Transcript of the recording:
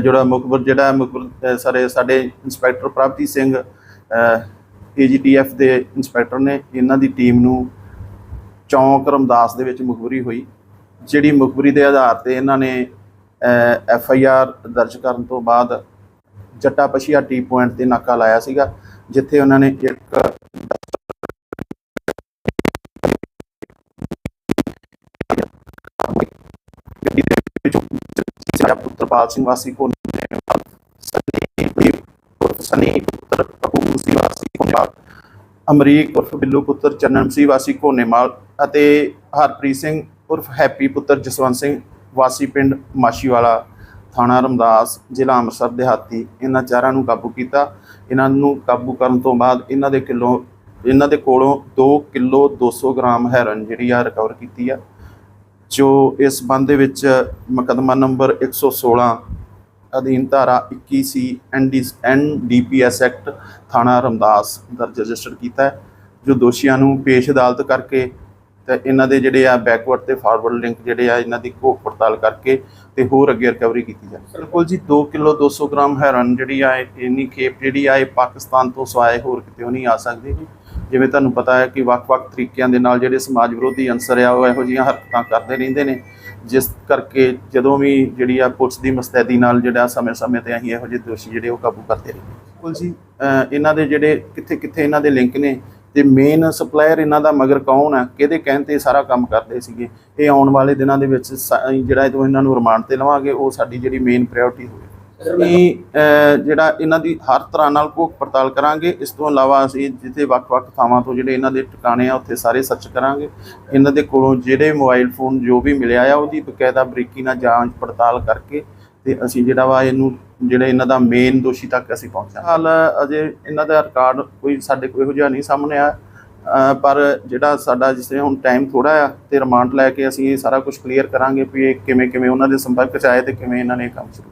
ਜਿਹੜਾ ਮੁਖਬਰ ਜਿਹੜਾ ਮੁਖਬਰ ਸਾਰੇ ਸਾਡੇ ਇੰਸਪੈਕਟਰ ਪ੍ਰਭਜੀਤ ਸਿੰਘ ਏਜੀਟੀਐਫ ਦੇ ਇੰਸਪੈਕਟਰ ਨੇ ਇਹਨਾਂ ਦੀ ਟੀਮ ਨੂੰ ਚੌਂਕ ਰਮਦਾਸ ਦੇ ਵਿੱਚ ਮੁਖਬਰੀ ਹੋਈ, ਜਿਹੜੀ ਮੁਖਬਰੀ ਦੇ ਆਧਾਰ ਤੇ ਇਹਨਾਂ ਨੇ ਐਫ ਆਈ ਆਰ ਦਰਜ ਕਰਨ ਤੋਂ ਬਾਅਦ ਚੱਟਾ ਪਸ਼ੀਆ ਟੀ ਪੁਆਇੰਟ ਤੇ ਨਾਕਾ ਲਾਇਆ ਸੀਗਾ, ਜਿੱਥੇ ਉਹਨਾਂ ਨੇ ਇੱਕ ਗੱਡੀ ਦੇ ਵਿੱਚੋਂ ਸਾਡਾ ਪੁੱਤਰਪਾਲ ਸਿੰਘ ਵਾਸੀ ਕੋ ਸਨੀ ਪੁੱਤਰ ਕਪੂਰ ਸਿੰਘ ਵਾਸੀ ਕੋਨੇਵਾਲ ਅਮਰੀਕ ਉਰਫ ਬਿੱਲੂ ਪੁੱਤਰ ਚੰਨਨ ਸਿੰਘ ਵਾਸੀ ਕੋਨੇਵਾਲ ਅਤੇ ਹਰਪ੍ਰੀਤ ਸਿੰਘ ਉਰਫ ਹੈਪੀ ਪੁੱਤਰ ਜਸਵੰਤ ਸਿੰਘ ਵਾਸੀ ਪਿੰਡ ਮਾਸ਼ੀਵਾਲਾ ਥਾਣਾ ਰਮਦਾਸ, ਜ਼ਿਲ੍ਹਾ ਅੰਮ੍ਰਿਤਸਰ ਦਿਹਾਤੀ। ਇਹਨਾਂ ਚਾਰਾਂ ਨੂੰ ਕਾਬੂ ਕੀਤਾ। ਇਹਨਾਂ ਨੂੰ ਕਾਬੂ ਕਰਨ ਤੋਂ ਬਾਅਦ ਇਹਨਾਂ ਦੇ ਕਿਲੋ ਇਹਨਾਂ ਦੇ ਕੋਲੋਂ 2 ਕਿਲੋ 200 ਗ੍ਰਾਮ ਹੈਰਨ ਜਿਹੜੀ ਆ ਰਿਕਵਰ ਕੀਤੀ ਆ, ਜੋ ਇਸ ਸੰਬੰਧ ਦੇ ਵਿੱਚ ਮੁਕੱਦਮਾ ਨੰਬਰ 116 ਅਧੀਨ ਧਾਰਾ 21 ਸੀ ਐਨਡੀਪੀਐਸ ਐਕਟ ਥਾਣਾ ਰਮਦਾਸ ਦਰਜ ਰਜਿਸਟਰ ਕੀਤਾ ਹੈ, ਜੋ ਦੋਸ਼ੀਆਂ ਨੂੰ ਪੇਸ਼ ਅਦਾਲਤ ਕਰਕੇ ਤੇ ਇਹਨਾਂ ਦੇ ਜਿਹੜੇ ਆ ਬੈਕਵਰਡ ਤੇ ਫਾਰਵਰਡ ਲਿੰਕ ਜਿਹੜੇ ਆ ਇਹਨਾਂ ਦੀ ਘੋਖ ਪੜਤਾਲ ਕਰਕੇ ਤੇ ਹੋਰ ਅੱਗੇ ਰਿਕਵਰੀ ਕੀਤੀ ਜਾਏ ਬਿਲਕੁਲ ਜੀ 2 ਕਿਲੋ 200 ਗ੍ਰਾਮ ਹੈਰਨ ਜਿਹੜੀ ਆ ਇੰਨੀ ਖੇਪ ਜਿਹੜੀ ਆ ਇਹ ਪਾਕਿਸਤਾਨ ਤੋਂ ਸਵਾਏ ਹੋਰ ਕਿਤੇ ਨਹੀਂ ਆ ਸਕਦੀ। ਜਿਵੇਂ ਤੁਹਾਨੂੰ ਪਤਾ ਹੈ ਕਿ ਵੱਖ-ਵੱਖ ਤਰੀਕਿਆਂ ਦੇ ਨਾਲ ਜਿਹੜੇ ਸਮਾਜ ਵਿਰੋਧੀ ਅੰਸਰ ਆ ਉਹ ਇਹੋ ਜਿਹੀਆਂ ਹਰਕਤਾਂ ਕਰਦੇ ਰਹਿੰਦੇ ਨੇ। ਜਿਸ ਕਰਕੇ ਜਦੋਂ ਵੀ ਜਿਹੜੀ ਆ ਪੁਲਿਸ ਦੀ ਮੁਸਤੈਦੀ ਨਾਲ ਜਿਹੜਾ ਸਮੇਂ-ਸਮੇਂ ਤੇ ਅਸੀਂ ਇਹੋ ਜਿਹੇ ਦੋਸ਼ੀ ਜਿਹੜੇ ਉਹ ਕਾਬੂ ਕਰਦੇ ਰਹੇ ਬਿਲਕੁਲ ਜੀ ਇਹਨਾਂ ਦੇ ਜਿਹੜੇ ਕਿੱਥੇ-ਕਿੱਥੇ ਇਹਨਾਂ ਦੇ ਲਿੰਕ ਨੇ ਤੇ ਮੇਨ ਸਪਲਾਇਰ ਇਹਨਾਂ ਦਾ ਮਗਰ ਕੌਣ ਆ? ਕਿਹਦੇ ਕਹਿਣ ਤੇ ਸਾਰਾ ਕੰਮ ਕਰਦੇ ਸੀਗੇ? ਇਹ ਆਉਣ ਵਾਲੇ ਦਿਨਾਂ ਦੇ ਵਿੱਚ ਸ- ਜਿਹੜਾ ਜਦੋਂ ਇਹਨਾਂ ਨੂੰ ਰਿਮਾਂਡ ਤੇ ਲਵਾਂਗੇ, ਉਹ ਸਾਡੀ ਜਿਹੜੀ ਮੇਨ ਪ੍ਰਾਇੋਰਟੀ ਹੋਵੇ। ਅਸੀਂ ਜਿਹੜਾ ਇਹਨਾਂ ਦੀ ਹਰ ਤਰ੍ਹਾਂ ਨਾਲ ਭੁੱਖ ਪੜਤਾਲ ਕਰਾਂਗੇ। ਇਸ ਤੋਂ ਇਲਾਵਾ ਅਸੀਂ ਜਿੱਥੇ ਵੱਖ-ਵੱਖ ਥਾਵਾਂ ਤੋਂ ਜਿਹੜੇ ਇਹਨਾਂ ਦੇ ਟਿਕਾਣੇ ਆ, ਉੱਥੇ ਸਾਰੇ ਸਰਚ ਕਰਾਂਗੇ। ਇਹਨਾਂ ਦੇ ਕੋਲੋਂ ਜਿਹੜੇ ਮੋਬਾਈਲ ਫੋਨ ਜੋ ਵੀ ਮਿਲਿਆ ਆ, ਉਹਦੀ ਬਕਾਇਦਾ ਬਰੀਕੀ ਨਾਲ ਜਾਂਚ ਪੜਤਾਲ ਕਰਕੇ ਤੇ ਅਸੀਂ ਜਿਹੜਾ ਵਾ ਇਹਨੂੰ, ਜਿਹੜੇ ਇਹਨਾਂ ਦਾ ਮੇਨ ਦੋਸ਼ੀ ਤੱਕ ਅਸੀਂ ਪਹੁੰਚਾਂਗੇ। ਹਾਲ, ਅਜੇ ਇਹਨਾਂ ਦਾ ਰਿਕਾਰਡ ਕੋਈ ਸਾਡੇ ਕੋਲ ਇਹੋ ਜਿਹਾ ਨਹੀਂ ਸਾਹਮਣੇ ਆ। ਪਰ ਜਿਹੜਾ ਸਾਡਾ ਜਿਸ ਤਰ੍ਹਾਂ ਹੁਣ ਟਾਈਮ ਥੋੜਾ ਆ ਤੇ ਰਿਮਾਂਡ ਲੈ ਕੇ ਅਸੀਂ ਇਹ ਸਾਰਾ ਕੁਝ ਕਲੀਅਰ ਕਰਾਂਗੇ ਵੀ ਇਹ ਕਿਵੇਂ ਕਿਵੇਂ ਉਹਨਾਂ ਦੇ ਸੰਪਰਕ ਚ ਆਏ ਤੇ ਕਿਵੇਂ ਇਹਨਾਂ ਨੇ ਕੰਮ ਸ਼ੁਰੂ